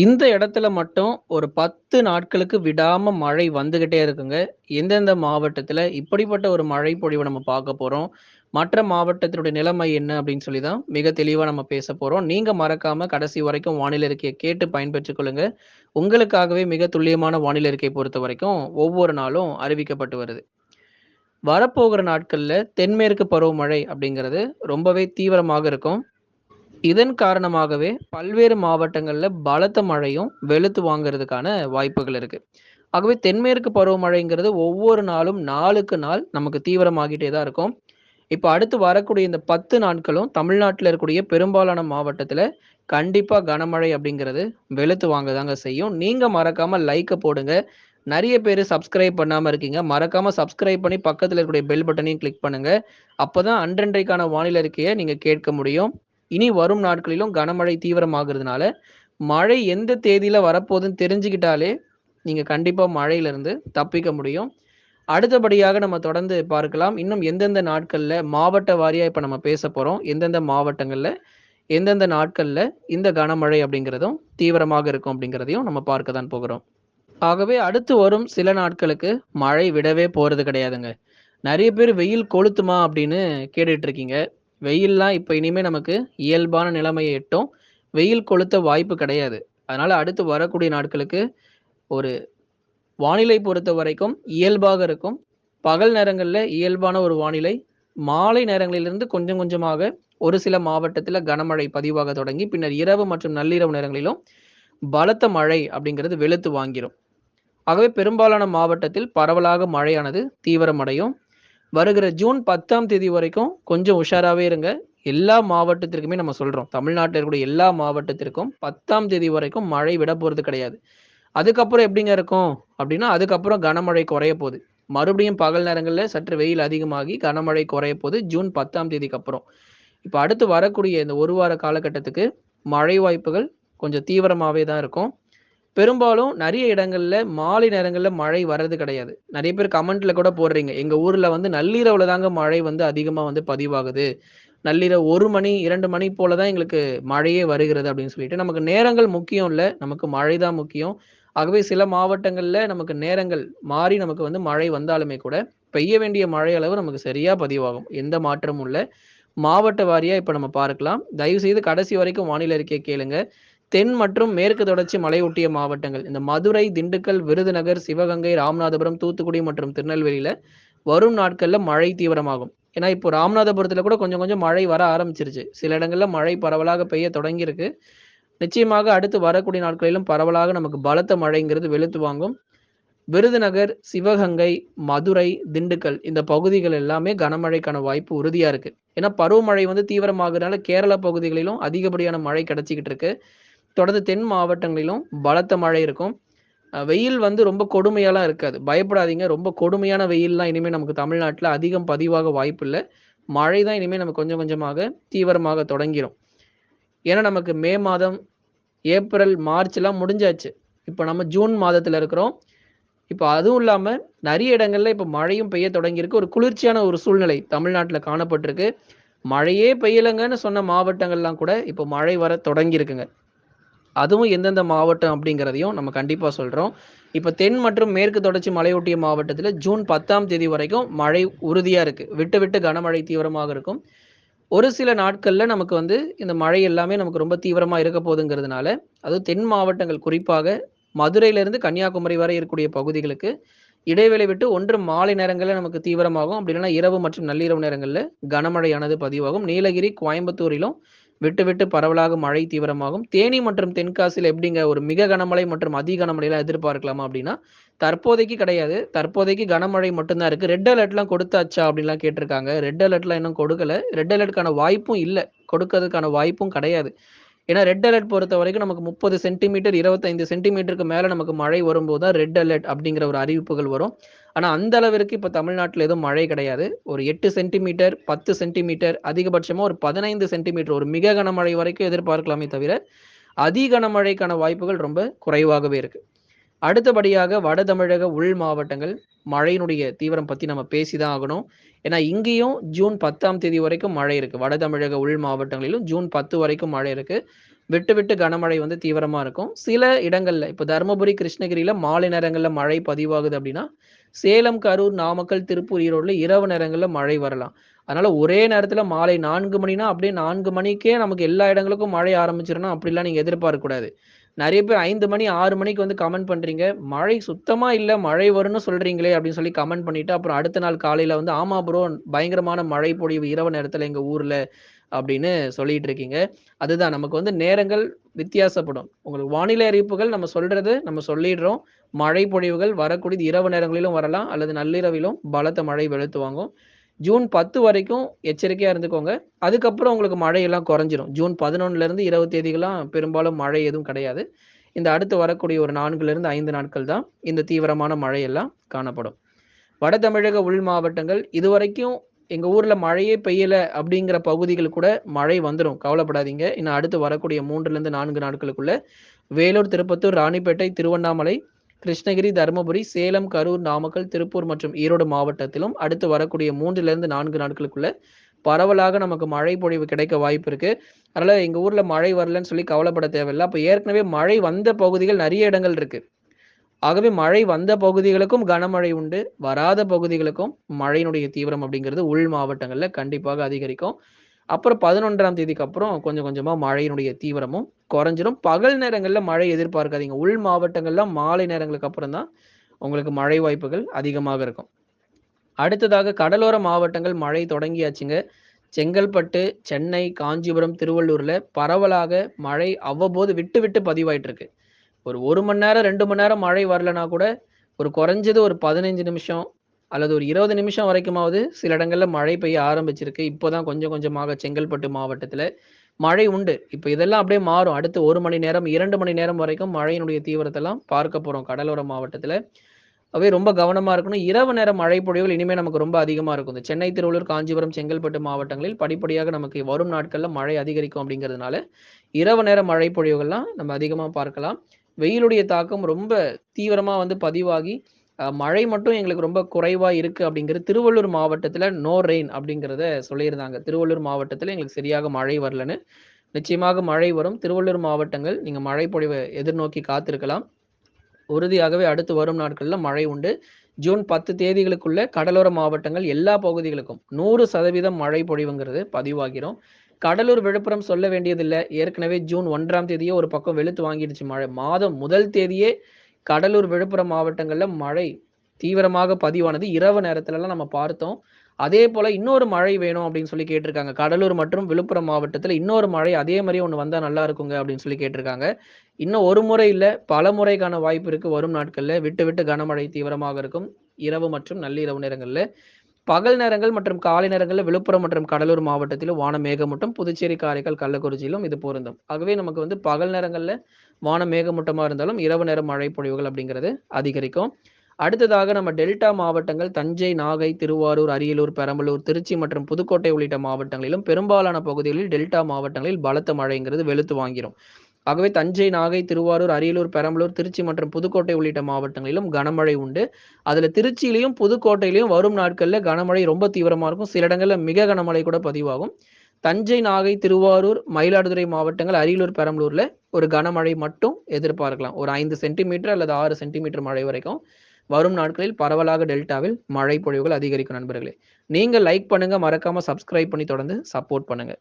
இந்த இடத்துல மட்டும் ஒரு 10 நாட்களுக்கு விடாம மழை வந்துகிட்டே இருக்குங்க. எந்தெந்த மாவட்டத்துல இப்படிப்பட்ட ஒரு மழை பொழிவை நம்ம பார்க்க போறோம். மற்ற மாவட்டத்தினுடைய நிலைமை என்ன அப்படின்னு சொல்லி தான் மிக தெளிவாக நம்ம பேச போகிறோம் நீங்கள் மறக்காம கடைசி வரைக்கும் வானிலை இருக்கையை கேட்டு பயன்பெற்றுக் கொள்ளுங்க. உங்களுக்காகவே மிக துல்லியமான வானிலை அறிக்கை பொறுத்தவரைக்கும் ஒவ்வொரு நாளும் அறிவிக்கப்பட்டு வருது. வரப்போகிற நாட்களில் தென்மேற்கு பருவமழை அப்படிங்கிறது ரொம்பவே தீவிரமாக இருக்கும். இதன் காரணமாகவே பல்வேறு மாவட்டங்களில் பலத்த மழையும் வெளுத்து வாங்கிறதுக்கான வாய்ப்புகள் இருக்கு. ஆகவே தென்மேற்கு பருவமழைங்கிறது ஒவ்வொரு நாளும் நாளுக்கு நாள் நமக்கு தீவிரமாகிட்டே தான் இருக்கும். இப்போ அடுத்து வரக்கூடிய இந்த 10 நாட்களும் தமிழ்நாட்டில் இருக்கக்கூடிய பெரும்பாலான மாவட்டத்தில் கண்டிப்பாக கனமழை அப்படிங்கிறது வெளுத்து வாங்க தாங்க செய்யும். நீங்கள் மறக்காம லைக்கை போடுங்க. நிறைய பேர் சப்ஸ்கிரைப் பண்ணாமல் இருக்கீங்க. மறக்காம சப்ஸ்கிரைப் பண்ணி பக்கத்தில் இருக்கக்கூடிய பெல் பட்டனையும் கிளிக் பண்ணுங்க. அப்பதான் அன்றன்றைக்கான வானிலை இருக்கையை நீங்கள் கேட்க முடியும். இனி வரும் நாட்களிலும் கனமழை தீவிரமாகிறதுனால மழை எந்த தேதியில வரப்போதுன்னு தெரிஞ்சுக்கிட்டாலே, நீங்க கண்டிப்பா மழையிலிருந்து தப்பிக்க முடியும். அடுத்தபடியாக நம்ம தொடர்ந்து பார்க்கலாம். இன்னும் எந்தெந்த நாட்கள்ல மாவட்ட வாரியா இப்ப நம்ம பேச போறோம். எந்தெந்த மாவட்டங்கள்ல, எந்தெந்த நாட்கள்ல இந்த கனமழை அப்படிங்கிறதும் தீவிரமாக இருக்கும் அப்படிங்கிறதையும் நம்ம பார்க்க தான் போகிறோம். ஆகவே அடுத்து வரும் சில நாட்களுக்கு மழை விடவே போறது கிடையாதுங்க. நிறைய பேர் வெயில் கொளுத்துமா அப்படின்னு கேட்டுட்டு இருக்கீங்க. வெயில்லாம் இப்போ இனிமே நமக்கு இயல்பான நிலைமையை எட்டும். வெயில் கொளுத்த வாய்ப்பு கிடையாது. அதனால அடுத்து வரக்கூடிய நாட்களுக்கு ஒரு வானிலை பொறுத்த வரைக்கும் இயல்பாக இருக்கும். பகல் நேரங்களில் இயல்பான ஒரு வானிலை. மாலை நேரங்களிலிருந்து கொஞ்சம் கொஞ்சமாக ஒரு சில மாவட்டத்தில் கனமழை பதிவாக தொடங்கி, பின்னர் இரவு மற்றும் நள்ளிரவு நேரங்களிலும் பலத்த மழை அப்படிங்கிறது வெளுத்து வாங்கிரும். ஆகவே பெரும்பாலான மாவட்டத்தில் பரவலாக மழையானது தீவிரமடையும். வருகிற ஜூன் 10ஆம் தேதி வரைக்கும் கொஞ்சம் உஷாராகவே இருங்க. எல்லா மாவட்டத்திற்குமே நம்ம சொல்கிறோம் தமிழ்நாட்டில் இருக்கக்கூடிய எல்லா மாவட்டத்திற்கும் 10ஆம் தேதி வரைக்கும் மழை விட போகிறது கிடையாது. அதுக்கப்புறம் எப்படிங்க இருக்கும்? அப்படின்னா, அதுக்கப்புறம் கனமழை குறைய போகுது மறுபடியும் பகல் நேரங்களில் சற்று வெயில் அதிகமாகி கனமழை குறைய போகுது ஜூன் 10ஆம் தேதிக்கு அப்புறம். இப்போ அடுத்து வரக்கூடிய இந்த ஒரு வார காலகட்டத்துக்கு மழை வாய்ப்புகள் கொஞ்சம் தீவிரமாகவே தான் இருக்கும். பெரும்பாலும் நிறைய இடங்கள்ல மாலை நேரங்கள்ல மழை வர்றது கிடையாது. நிறைய பேர் கமெண்ட்ல கூட போடுறீங்க. எங்க ஊர்ல வந்து நள்ளிரவுல தாங்க மழை வந்து அதிகமா வந்து பதிவாகுது. நள்ளிரவு ஒரு மணி, இரண்டு மணி போல தான் எங்களுக்கு மழையே வருகிறது அப்படின்னு சொல்லிட்டு. நமக்கு நேரங்கள் முக்கியம் இல்ல. நமக்கு மழை தான் முக்கியம். ஆகவே சில மாவட்டங்கள்ல நமக்கு நேரங்கள் மாறி நமக்கு வந்து மழை வந்தாலுமே கூட, பெய்ய வேண்டிய மழை அளவு நமக்கு சரியா பதிவாகும். எந்த மாற்றமும் இல்லை மாவட்ட வாரியா இப்ப நம்ம பார்க்கலாம். தயவு செய்து கடைசி வரைக்கும் வானிலை அறிக்கைய கேளுங்க. தென் மற்றும் மேற்கு தொடர்ச்சி மலையொட்டிய மாவட்டங்கள். இந்த மதுரை, திண்டுக்கல், விருதுநகர், சிவகங்கை, ராமநாதபுரம், தூத்துக்குடி மற்றும் திருநெல்வேலியில வரும் நாட்கள்ல மழை தீவிரமாகும். ஏன்னா, இப்போ ராமநாதபுரத்துல கூட கொஞ்சம் கொஞ்சம் மழை வர ஆரம்பிச்சிருச்சு. சில இடங்கள்ல மழை பரவலாக பெய்ய தொடங்கியிருக்கு. நிச்சயமாக அடுத்து வரக்கூடிய நாட்களிலும் பரவலாக நமக்கு பலத்த மழைங்கிறது வெளுத்து வாங்கும். விருதுநகர், சிவகங்கை, மதுரை, திண்டுக்கல் இந்த பகுதிகள் எல்லாமே கனமழைக்கான வாய்ப்பு உறுதியா இருக்கு. ஏன்னா, பருவமழை வந்து தீவிரமாகறதுனால கேரள பகுதிகளிலும் அதிகப்படியான மழை கிடைச்சிக்கிட்டு இருக்கு. தொடர்ந்து தென் மாவட்டங்களிலும் பலத்த மழை இருக்கும். வெயில் வந்து ரொம்ப கொடுமையெல்லாம் இருக்காது. பயப்படாதீங்க. ரொம்ப கொடுமையான வெயில்லாம் இனிமேல் நமக்கு தமிழ்நாட்டில் அதிகம் பதிவாக வாய்ப்பில்ல. மழை தான் இனிமேல் நமக்கு கொஞ்சம் கொஞ்சமாக தீவிரமாக தொடங்கிடும் ஏன்னா, நமக்கு மே மாதம், ஏப்ரல், மார்ச்லாம் முடிஞ்சாச்சு. இப்போ நம்ம ஜூன் மாதத்தில் இருக்கிறோம். இப்போ அதுவும் இல்லாமல் நிறைய இடங்கள்ல இப்போ மழையும் பெய்ய தொடங்கியிருக்கு. ஒரு குளிர்ச்சியான ஒரு சூழ்நிலை தமிழ்நாட்டில் காணப்பட்டிருக்கு. மழையே பெய்யலங்கன்னு சொன்ன மாவட்டங்கள்லாம் கூட இப்போ மழை வர தொடங்கியிருக்குங்க. அதுவும் எந்தெந்த மாவட்டம் அப்படிங்கிறதையும் நம்ம கண்டிப்பாக சொல்கிறோம் இப்போ தென் மற்றும் மேற்கு தொடர்ச்சி மலையொட்டிய மாவட்டத்தில் ஜூன் 10ஆம் தேதி வரைக்கும் மழை உறுதியாக இருக்குது விட்டு விட்டு கனமழை தீவிரமாக இருக்கும். ஒரு சில நாட்களில் நமக்கு வந்து இந்த மழை எல்லாமே நமக்கு ரொம்ப தீவிரமாக இருக்க போதுங்கிறதுனால, அதுவும் தென் மாவட்டங்கள் குறிப்பாக மதுரையிலேருந்து கன்னியாகுமரி வரை இருக்கக்கூடிய பகுதிகளுக்கு இடைவேளை விட்டு ஒன்று மாலை நேரங்களில் நமக்கு தீவிரமாகும். அப்படி இரவு மற்றும் நள்ளிரவு நேரங்களில் கனமழையானது பதிவாகும். நீலகிரி, கோயம்புத்தூரிலும் விட்டு விட்டு பரவலாக மழை தீவிரமாகும். தேனி மற்றும் தென்காசியில் எப்படிங்க ஒரு மிக கனமழை மற்றும் அதி கனமழையெல்லாம் எதிர்பார்க்கலாமா அப்படின்னா, தற்போதைக்கு கிடையாது. தற்போதைக்கு கனமழை மட்டும்தான் இருக்குது இருக்கு. ரெட் அலர்ட்லாம் கொடுத்தாச்சா அப்படின்லாம் கேட்டிருக்காங்க. ரெட் அலர்ட்லாம் இன்னும் கொடுக்கல. ரெட் அலர்ட்கான வாய்ப்பும் இல்லை கொடுக்கறதுக்கான வாய்ப்பும் கிடையாது. ஏன்னா, ரெட் அலர்ட் பொறுத்தவரைக்கும் நமக்கு 30 சென்டிமீட்டர், 25 சென்டிமீட்டருக்கு மேல நமக்கு மழை வரும்போது தான் ரெட் அலர்ட் அப்படிங்கிற ஒரு அறிவிப்புகள் வரும். ஆனா, அந்த அளவிற்கு இப்ப தமிழ்நாட்டில் எதுவும் மழை கிடையாது. ஒரு எட்டு சென்டிமீட்டர், 10 சென்டிமீட்டர், அதிகபட்சமா ஒரு 15 சென்டிமீட்டர் ஒரு மிக கனமழை வரைக்கும் எதிர்பார்க்கலாமே தவிர, அதி கனமழைக்கான வாய்ப்புகள் ரொம்ப குறைவாகவே இருக்கு. அடுத்தபடியாக வட தமிழக உள் மாவட்டங்கள் மழையினுடைய தீவிரம் பத்தி நம்ம பேசி தான் ஆகணும். ஏன்னா, இங்கேயும் ஜூன் 10ஆம் தேதி வரைக்கும் மழை இருக்கு. வட தமிழக உள் மாவட்டங்களிலும் ஜூன் 10 வரைக்கும் மழை இருக்கு. விட்டு விட்டு கனமழை வந்து தீவிரமா இருக்கும். சில இடங்கள்ல இப்போ தருமபுரி, கிருஷ்ணகிரியில மாலை நேரங்கள்ல மழை பதிவாகுது அப்படின்னா, சேலம், கரூர், நாமக்கல், திருப்பூர், ஈரோடுல இரவு நேரங்கள்ல மழை வரலாம். அதனால ஒரே நேரத்துல மாலை நான்கு மணினா, அப்படியே நான்கு மணிக்கே நமக்கு எல்லா இடங்களுக்கும் மழை ஆரம்பிச்சிடணும் அப்படிலாம் நீங்க எதிர்பார்க்க கூடாது. நிறைய பேர் ஐந்து மணி, ஆறு மணிக்கு வந்து கமெண்ட் பண்றீங்க. மழை சுத்தமா இல்ல, மழை வரும்னு சொல்றீங்களே அப்படின்னு சொல்லி கமெண்ட் பண்ணிட்டு, அப்புறம் அடுத்த நாள் காலையில வந்து, ஆமா ப்ரோ பயங்கரமான மழை பொழிவு இரவு நேரத்துல எங்க ஊர்ல அப்படின்னு சொல்லிட்டு இருக்கீங்க. அதுதான் நமக்கு வந்து நேரங்கள் வித்தியாசப்படும். உங்களுக்கு வானிலை அறிவிப்புகள் நம்ம சொல்றது நம்ம சொல்லிடுறோம். மழை பொழிவுகள் வரக்கூடியது இரவு நேரங்களிலும் வரலாம், அல்லது நள்ளிரவிலும் பலத்த மழை வெளுத்து வாங்கும். ஜூன் 10 வரைக்கும் எச்சரிக்கையா இருந்துக்கோங்க. அதுக்கப்புறம் உங்களுக்கு மழையெல்லாம் குறைஞ்சிரும். ஜூன் பதினொன்னுலேருந்து இருபது தேதிகளாம் பெரும்பாலும் மழை எதுவும் கிடையாது. இந்த அடுத்து வரக்கூடிய ஒரு 4லிருந்து 5 நாட்கள் தான் இந்த தீவிரமான மழையெல்லாம் காணப்படும். வட தமிழக உள் மாவட்டங்கள் இதுவரைக்கும் எங்க ஊர்ல மழையே பெய்யல அப்படிங்கிற பகுதிகள் கூட மழை வந்துடும் கவலைப்படாதீங்க. இன்னும் அடுத்து வரக்கூடிய 3லிருந்து 4 நாட்களுக்குள்ள வேலூர், திருப்பத்தூர், ராணிப்பேட்டை, திருவண்ணாமலை, கிருஷ்ணகிரி, தருமபுரி, சேலம், கரூர், நாமக்கல், திருப்பூர் மற்றும் ஈரோடு மாவட்டத்திலும் அடுத்து வரக்கூடிய 3லிருந்து 4 நாட்களுக்குள்ள பரவலாக நமக்கு மழை பொழிவு கிடைக்க வாய்ப்பு இருக்கு. அதனால எங்க ஊர்ல மழை வரலன்னு சொல்லி கவலைப்பட தேவையில்ல. அப்ப ஏற்கனவே மழை வந்த பகுதிகள் நிறைய இடங்கள் இருக்கு. ஆகவே மழை வந்த பகுதிகளுக்கும் கனமழை உண்டு. வராத பகுதிகளுக்கும் மழையினுடைய தீவிரம் அப்படிங்கிறது உள் மாவட்டங்கள்ல கண்டிப்பாக அதிகரிக்கும். அப்புறம் 11ஆம் தேதிக்கு அப்புறம் கொஞ்சம் கொஞ்சமா மழையினுடைய தீவிரமும் குறைஞ்சிரும். பகல் நேரங்கள்ல மழை எதிர்பார்க்காதீங்க. உள் மாவட்டங்களில் மாலை நேரங்களுக்கு அப்புறம் தான் உங்களுக்கு மழை வாய்ப்புகள் அதிகமாக இருக்கும். அடுத்ததாக கடலோர மாவட்டங்கள் மழை தொடங்கியாச்சுங்க. செங்கல்பட்டு, சென்னை, காஞ்சிபுரம், திருவள்ளூர்ல பரவலாக மழை அவ்வப்போது விட்டு விட்டு பதிவாயிட்டு இருக்கு. ஒரு ஒரு மணி நேரம், ரெண்டு மணி நேரம் மழை வரலனா கூட, ஒரு குறைஞ்சது ஒரு 15 நிமிஷம் அல்லது ஒரு 20 நிமிஷம் வரைக்குமாவது சில இடங்கள்ல மழை பெய்ய ஆரம்பிச்சிருக்கு. இப்போதான் கொஞ்சம் கொஞ்சமாக செங்கல்பட்டு மாவட்டத்தில் மழை உண்டு. இப்போ இதெல்லாம் அப்படியே மாறும். அடுத்து ஒரு மணி நேரம், இரண்டு மணி நேரம் வரைக்கும் மழையினுடைய தீவிரத்தெல்லாம் பார்க்க போறோம் கடலோர மாவட்டத்தில் ஆகவே ரொம்ப கவனமா இருக்கணும். இரவு நேரம் மழை பொழிவுகள் இனிமே நமக்கு ரொம்ப அதிகமா இருக்கும். இந்த சென்னை, திருவள்ளூர், காஞ்சிபுரம், செங்கல்பட்டு மாவட்டங்களில் படிப்படியாக நமக்கு வரும் நாட்கள்ல மழை அதிகரிக்கும் அப்படிங்கிறதுனால, இரவு நேர மழை பொழிவுகள்லாம் நம்ம அதிகமா பார்க்கலாம். வெயிலுடைய தாக்கம் ரொம்ப தீவிரமா வந்து பதிவாகி, மழை மட்டும் எங்களுக்கு ரொம்ப குறைவா இருக்கு அப்படிங்கிறது திருவள்ளூர் மாவட்டத்தில் நோ ரெயின் அப்படிங்கிறத சொல்லியிருந்தாங்க. திருவள்ளூர் மாவட்டத்தில் எங்களுக்கு சரியாக மழை வரலன்னு. நிச்சயமாக மழை வரும். திருவள்ளூர் மாவட்டங்கள் நீங்க மழை பொழிவை எதிர்நோக்கி காத்திருக்கலாம். உறுதியாகவே அடுத்து வரும் நாட்கள்ல மழை உண்டு. ஜூன் 10 தேதிகளுக்குள்ள கடலோர மாவட்டங்கள் எல்லா பகுதிகளுக்கும் 100% மழை பொழிவுங்கிறது பதிவாகிறோம் கடலூர், விழுப்புரம் சொல்ல வேண்டியதில்லை ஏற்கனவே ஜூன் ஒன்றாம் தேதியே ஒரு பக்கம் வெளுத்து வாங்கிடுச்சு மழை. மாதம் முதல் தேதியே கடலூர், விழுப்புரம் மாவட்டங்களில் மழை தீவிரமாக பதிவானது. இரவு நேரத்துலலாம் நம்ம பார்த்தோம். அதே போல இன்னொரு மழை வேணும் அப்படின்னு சொல்லி கேட்டிருக்காங்க. கடலூர் மற்றும் விழுப்புரம் மாவட்டத்தில் இன்னொரு மழை அதே மாதிரி ஒன்று வந்தால் நல்லா இருக்குங்க அப்படின்னு சொல்லி கேட்டிருக்காங்க. இன்னும் ஒரு முறை இல்லை பல முறைக்கான வாய்ப்பு இருக்கு வரும் நாட்களில் விட்டு விட்டு கனமழை தீவிரமாக இருக்கும். இரவு மற்றும் நள்ளிரவு நேரங்களில் பகல் நேரங்கள் மற்றும் காலை நேரங்களில் விழுப்புரம் மற்றும் கடலூர் மாவட்டத்திலும் வான மேகமூட்டம். புதுச்சேரி, காரைக்கால், கள்ளக்குறிச்சியிலும் இது பொருந்தும். ஆகவே நமக்கு வந்து பகல் நேரங்களில் வான மேகமூட்டமாக இருந்தாலும், இரவு நேரம் மழை பொழிவுகள் அப்படிங்கிறது அதிகரிக்கும். அடுத்ததாக நம்ம டெல்டா மாவட்டங்கள் தஞ்சை, நாகை, திருவாரூர், அரியலூர், பெரம்பலூர், திருச்சி மற்றும் புதுக்கோட்டை உள்ளிட்ட மாவட்டங்களிலும் பெரும்பாலான பகுதிகளில் டெல்டா மாவட்டங்களில் பலத்த மழைங்கிறது வெளுத்து வாங்கிடும் ஆகவே தஞ்சை, நாகை, திருவாரூர், அரியலூர், பெரம்பலூர், திருச்சி மற்றும் புதுக்கோட்டை உள்ளிட்ட மாவட்டங்களிலும் கனமழை உண்டு. அதுல திருச்சியிலையும் புதுக்கோட்டையிலையும் வரும் நாட்கள்ல கனமழை ரொம்ப தீவிரமா இருக்கும். சில இடங்கள்ல மிக கனமழை கூட பதிவாகும். தஞ்சை, நாகை, திருவாரூர், மயிலாடுதுறை மாவட்டங்கள், அரியலூர், பெரம்பலூர்ல ஒரு கனமழை மட்டும் எதிர்பார்க்கலாம். ஒரு ஐந்து சென்டிமீட்டர் அல்லது ஆறு சென்டிமீட்டர் மழை வரைக்கும் வரும் நாட்களில் பரவலாக டெல்டாவில் மழை பொழிவுகள் அதிகரிக்கும் நண்பர்களே. நீங்கள் லைக் பண்ணுங்க. மறக்காம சப்ஸ்கிரைப் பண்ணி தொடர்ந்து சப்போர்ட் பண்ணுங்க.